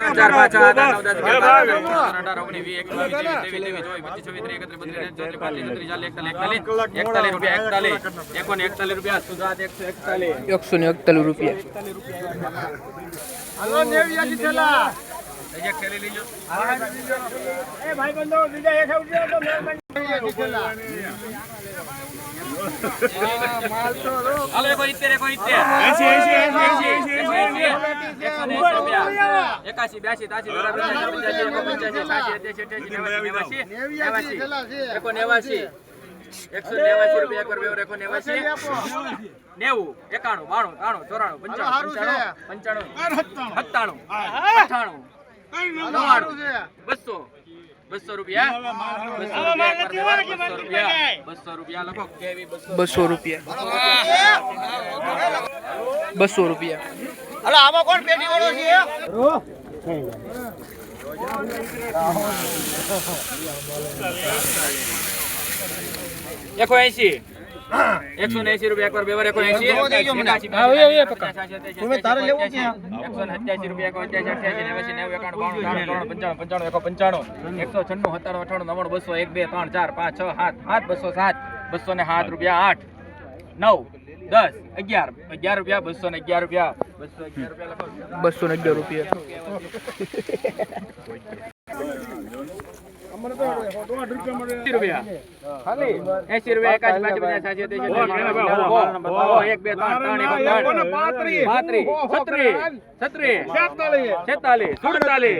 ચાર પાંચ આઠ નવ દસ અગિયાર બાર તેર ચૌદ પંદર અઢાર ઓગણીસ વીસ એકવીસ બાવીસ ત્રેવીસ તેવીસ ચોવીસ પચીસ છવ્વીસ ત્રીસ એકત્રીસ બત્રીસ ચોત્રીસ પાંત્રીસ છત્રીસ ચાલીસ એકતાલીસ એકતાલીસ એકતાલીસ રૂપિયા એકતાલીસ. એકોને એકતાલીસ રૂપિયા? સુધાત એકસો એકતાલીસ. એકસો ને એકતાલીસ રૂપિયા. ખેલી થેલી લઈ લો હાલો એકો ઇત્તેર એકો ઇત્તેર એસી એસી એસી એસી એકસો નેવાસી એકો નેવું એકાણું બાણું ત્રાણું ચોરાણું પંચાણું પંચાણું અઠાણું નવ્વાણું બસો બસો રૂપિયા બસો રૂપિયા. લખો બસો રૂપિયા? બસો રૂપિયા. લખો આમાં કોણ રૂપિયા બસો રૂપિયા એકસો એસી એકસો એસી રૂપિયા એકવાર બેવાર એકસો એસી. તારે લેવું છે એકસો સત્યાસી રૂપિયા એકસો અત્યાસી અઠ્યાસી નેવાસી નેવું એકાણું બાણું ત્રાણું ત્રણ પંચાણું પંચાણું એકસો પંચાણું એકસો છન્નું સત્તાણું અઠાણું નવ્વાણું બસો એક બે ત્રણ ચાર પાંચ છ સાત સાત બસો સાત બસો ને સાત રૂપિયા આઠ નવ દસ અગિયાર અગિયાર રૂપિયા બસો ને અગિયાર રૂપિયા બસો અગિયાર રૂપિયા બસો ને અગિયાર રૂપિયા. રૂપિયા એસી રૂપિયા. એકાસી બાસી પચાસ ઓ, એક બે ત્રણ ત્રણ એક પાંત્રીસ. છત્રીસ. છેતાલીસ. સુડતાલીસ.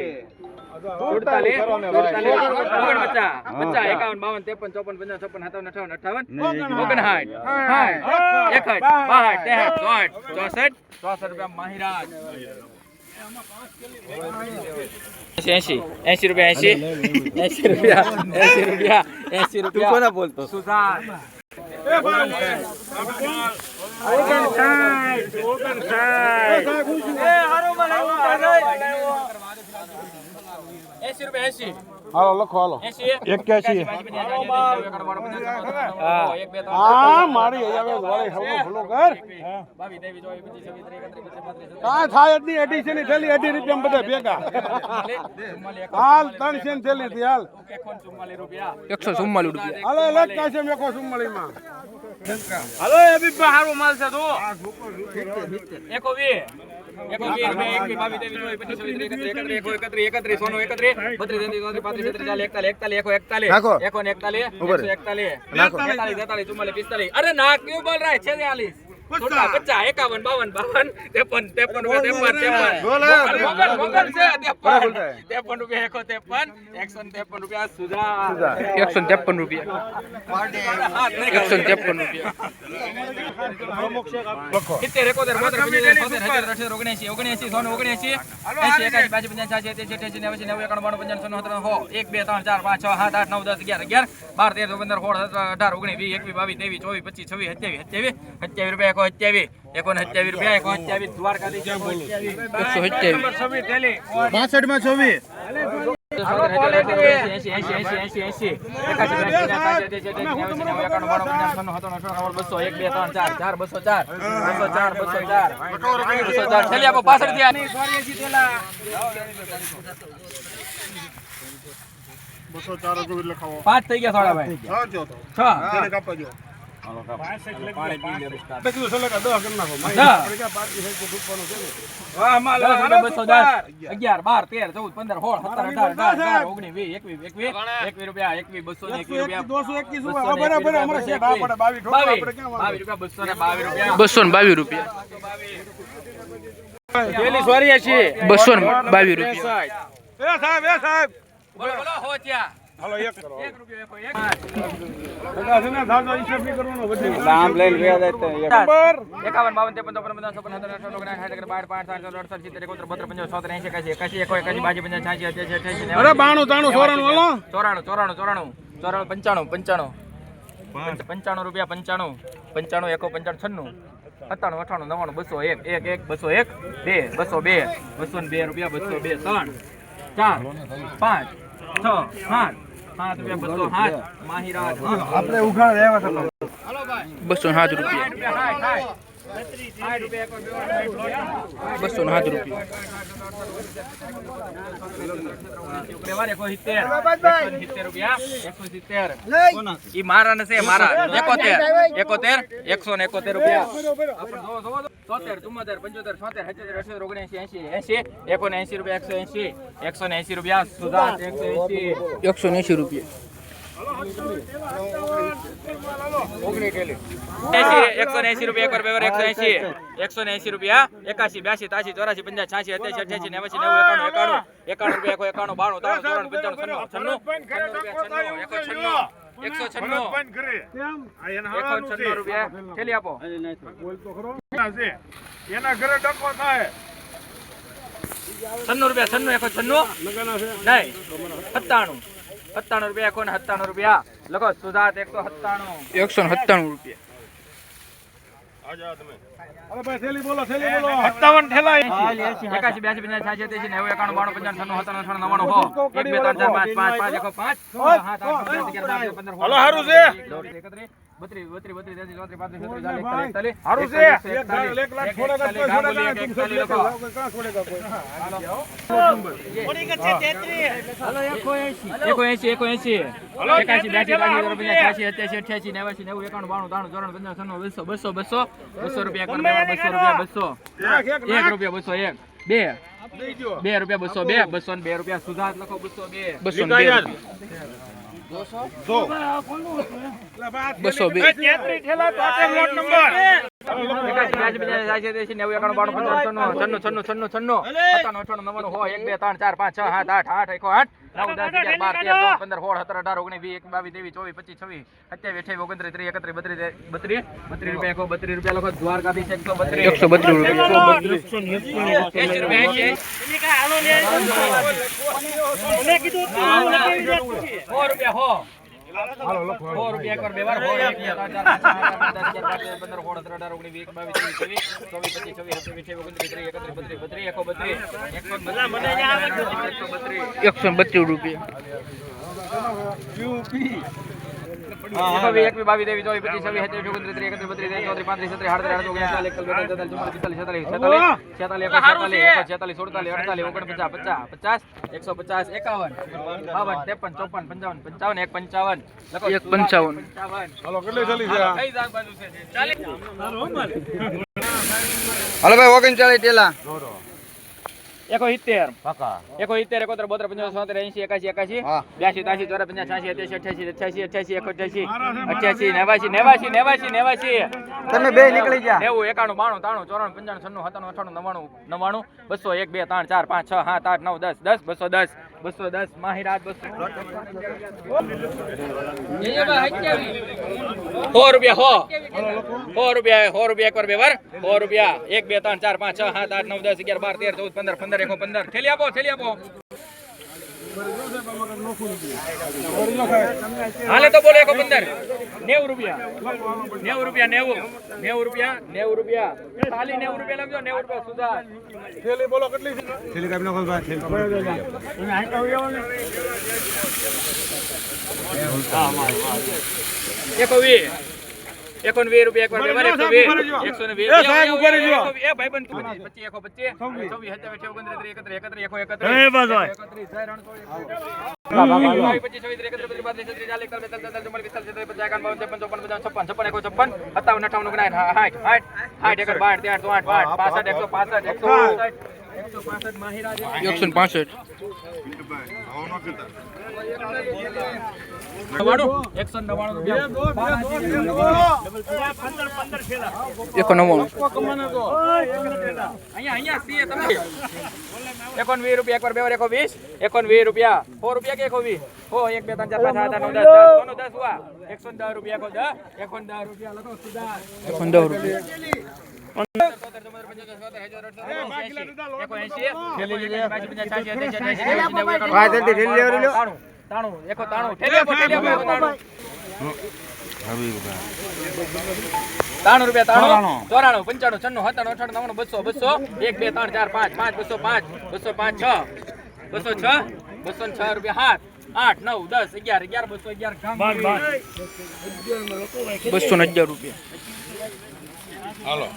ચોસઠ. ચોસઠ રૂપિયા માહિરાજ. એસી એસી રૂપિયા એસી એસી રૂપિયા એસી રૂપિયા એસી રૂપિયા. કોના બોલતો? સુધાર. રૂપિયા એસી હાલો લખો હાલો. એક્યાસી. હા હા મારી હવે વાળી હવનો ભલો કર. કાંઈ થાય જ નહીં અઢીસો ની થેલી અઢી રૂપિયા બધા ભેગા. હાલ ત્રણ છે ની થેલી થી હાલ. ચુમ્માલીસ રૂપિયા એકસો ચુમ્માલીસ રૂપિયા. હાલો લખ કાશે મેકો સુમળી માં હાલો એ બી સારો માલ છે તો એકો વી. અરે ના ક્યું બોલ રહ્યા છે સુડતા પચાસ એકાવન બાવન બાવન. ત્રેપન ત્રેપન રૂપિયા ત્રેપન ત્રેપન. મોગલ મોગલ છે ત્રેપન. ત્રેપન રૂપિયા એકો ત્રેપન એકસો ત્રેપન રૂપિયા સુધા એકસો ત્રેપન રૂપિયા. એકસો ત્રેપન રૂપિયા. સિત્તેર એકોતેર બોતેર પંચોતેર છોતેર સત્તર અઠ્યોતેર ઓગણએંસી ઓગણએંસી સોનું ઓગણએંસી. એંસી એકાસી બાસી પંચાસી છ્યાસી એંસી અઠ્યાસી નેવાસી નેવું એકાણું બાણું પંચાણું છન્નું સત્તાણું સો એક બે ત્રણ ચાર પાંચ છ સાત આઠ નવ દસ અગિયાર અગિયાર બાર તેર પંદર સોળ અઢાર ઓગણીસ વીસ એકવીસ બાવીસ ત્રેવીસ ચોવીસ પચીસ છવ્વીસ સત્યાવીસ સત્યાવીસ સત્યાવીસ રૂપિયા એકો સત્યાવીસ એકો સત્યાવીસ રૂપિયા એકો સત્યાવીસ દ્વારકાધીશ એકસો સત્યાવીસ બાસઠમાં છવ્વીસ. પાંચ થઈ ગયા થોડા ભાઈ છ. અગિયાર બાર તેર ચૌદ પંદર સોળ સત્તર અઢાર અઢાર ઓગણીસ વીસ એકવીસ એકવીસ એકવીસ રૂપિયા એકવીસ બસો ને એકવીસ રૂપિયા બાવીસ રૂપિયા. બસો ને બાવીસ રૂપિયા. બસો ને બાવીસ રૂપિયા બસો ને બાવીસ રૂપિયા હાલો એક કરો. એક રૂપિયો એક બધા છે ને ધારનો હિસાબ નહીં કરવાનો બધી નંબર? એકાવન બાવન ત્રેપન ચોપન પચાસ છપ્પન સત્તર અઢાર ઓગણીસ સાઠ અગિયાર બાર પાંચ સાત આઠ અડસઠ સિત્તેર એકોતેર બત્રીસ પંચાવન સોતેર એંસી. એકાસી એકાસી એકો હાલો. ચોરાણું ચોરાણું ચોરાણું. ચોરાણું પંચાણું પંચાણું. રૂપિયા પંચાણું. પંચાણું એકો પંચાણું છન્નું. સત્તાણું અઠાણું નવાણું બસો એક એક એક બસો એક બે બસો બે બસો બે રૂપિયા બસો બે ત્રણ ચાર પાંચ છ સાત બસો સાત રૂપિયા. બસો સાત રૂપિયા ઈ મારા ને છે એકોતેર એકોતેર એકસો ને એકોતેર રૂપિયા. તોતેર ચુમ્મોતેર પંચોતેર છોતેર સત્યોતેર અઠ્યોતેર ઓગણએંસી એંસી એસી એકોને એસી રૂપિયા એકસો એસી એકસો ને એંસી રૂપિયા સુધાર એકસો એંસી એકસો ને એસી રૂપિયા એકસો ને રૂપિયા વાર એકસો એંસી. એકસો ને રૂપિયા એકાસી બ્યાસી ત્યાસી ચોરાસી પંચાસી છ્યાસી અઠ્યાસી અઠ્યાસી નેવાસી નેવું એકાણું એકાણું એકાણું રૂપિયા એકાણું બાણું ત્રાણું પંચાણું છન્નું છન્નું એકો છન્નું એકસો છન્નું એકસો છન્નું. રૂપિયા. થેલી આપો. એના ઘરે ડકો થાય. છન્નું રૂપિયા છન્નું એકસો છન્નું. નહીં સત્તાણું. સત્તાણું રૂપિયા એકો ને સત્તાણું રૂપિયા. લખો સુધાર્થ એકસો સત્તાણું. એકસો ને સત્તાણું રૂપિયા. અરે ભાઈ થેલી બોલો થેલી બોલો. સત્તાવન થેલા એકાસી બ્યાસી પંચાસી છ્યાસી સત્યાસી નેવું એકાણું બાણું પંચાણું છન્નું સત્તાણું અઠાણું નવ્વાણું હો. એક બે ત્રણ ચાર પાંચ પાંચ પાંચ એકો પાંચ છ, સાત આઠ નવ દસ અગિયાર બાર તેર પંદર છે? બત્રીસ બત્રીસ બત્રીસ ત્યાંથી ચોત્રીસ પાંત્રીસ છત્રીસ ચાલીસ અડતાલીસ બે બે રૂપિયા બસો બે બસો બે રૂપિયા સુધાર લખો બસો બે બસો બસો બે. છન્નું છન્નું છન્નું છન્નું. સત્તાણું અઠાણું નવ્વાણું, હોય એક, બે, ત્રણ, ચાર, પાંચ, છ, સાત, આઠ આઠ, એકો, આઠ. નવ દસ અગિયાર બાર તેર ચૌદ પંદર સોળ સત્તર અઢાર ઓગણીસ વીસ એક બાવીસ ત્રેવીસ ચોવીસ પચીસ છવ્વીસ સત્યાવીસ અઠ્યાવીસ ઓગણત્રીસ ત્રીસ એકત્રીસ બત્રીસ બત્રીસ બત્રીસ રૂપિયા એકો બત્રીસ રૂપિયા લખો દ્વારકાધીશ એકસો બત્રીસ એકસો બત્રીસ રૂપિયા રૂપિયા હાલો લો રૂપિયા એકવાર બે વાર 100 રૂપિયા 10 15 15 16 17 18 19 22 પંચાવન હાલો ભાઈ ઓગણચાલીસ ટેલા એકો સિત્તેર એકો સિત્તેર એકોતેર બોતેર સોતેર એંસી એકાસી એકાસી બ્યાસી ત્યાસી ચોરા પંચાસ છ્યાસી અઠ્યાસી અઠ્યાસી અઠ્યાસી અઠ્યાસી એકો અઠ્યાસી અઠ્યાસી નેવાસી નેવાસી નેવાસી નેવાસી તમે બે નીકળી ગયા. નેવું એકાણું બાણું ત્રાણું ચોરાણું પંચાણું છન્નું સત્તાણું અઠાણું નવ્વાણું નવ્વાણું બસો એક બે ત્રણ ચાર પાંચ છ સાત આઠ નવ દસ દસ બસો દસ. બસો દસ માહિરાત બસો સો રૂપિયા, હો. સો રૂપિયા સો રૂપિયા એક વાર બે વાર. સો રૂપિયા. એક, બે, ત્રણ, ચાર, પાંચ, છ, સાત, આઠ, નવ, દસ, અગિયાર, બાર, તેર, ચૌદ, પંદર પંદર એકો પંદર થેલી આપો થેલી આપો. હાલે તો બોલો એકો પંદર નેવું રૂપિયા. નેવું રૂપિયા નેવું. નેવું રૂપિયા નેવું રૂપિયા. ખાલી નેવું રૂપિયા લખજો નેવું રૂપિયા સુધા થેલી બોલો કેટલી છે? થેલી કાપી નાખો ભાઈ એકો વી એકોન વીસ રૂપિયા બે. વાર એકસો વીસ એકસો ને વીસ એ. એ ભાઈબંધ પચીસ એકો પચીસ ચોવીસ સત્યાવીસ ઓગણત્રીસ એકત્રીસ એકત્રીસ એકો એકત્રીસ. એકત્રીસ છવ્વીસ, છપ્પન, એકસો ને પાસઠ. એકો નવ્વાણું અહીંયા અહીંયા છીએ તમે એકોન વીસ રૂપિયા એકવાર બે વાર એકો વીસ એકોન રૂપિયા સો રૂપિયા કે એકો વીસ હો એક બે ત્રણ ચાર પાંચ આઠ દસ રૂપિયા ત્રાણું રૂપિયા ત્રાણું ચોરાણું પંચાણું છન્નું સત્તાણું અઠાણું નવાણું બસો બસો એક બે ત્રણ ચાર પાંચ પાંચ બસો પાંચ બસો પાંચ છ બસો છ બસો છ રૂપિયા સાત આઠ નવ દસ અગિયાર અગિયાર બસો અગિયાર બસો ને અગિયાર રૂપિયા. હાલો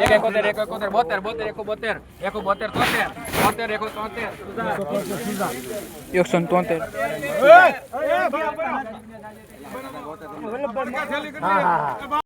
એક એકોતેર એક એકોતેર બોતેર બોતેર એકો બોતેર એકો બોતેર તોતેર બોતેર એકો તોતેર એકસો તોતેર બરાબર.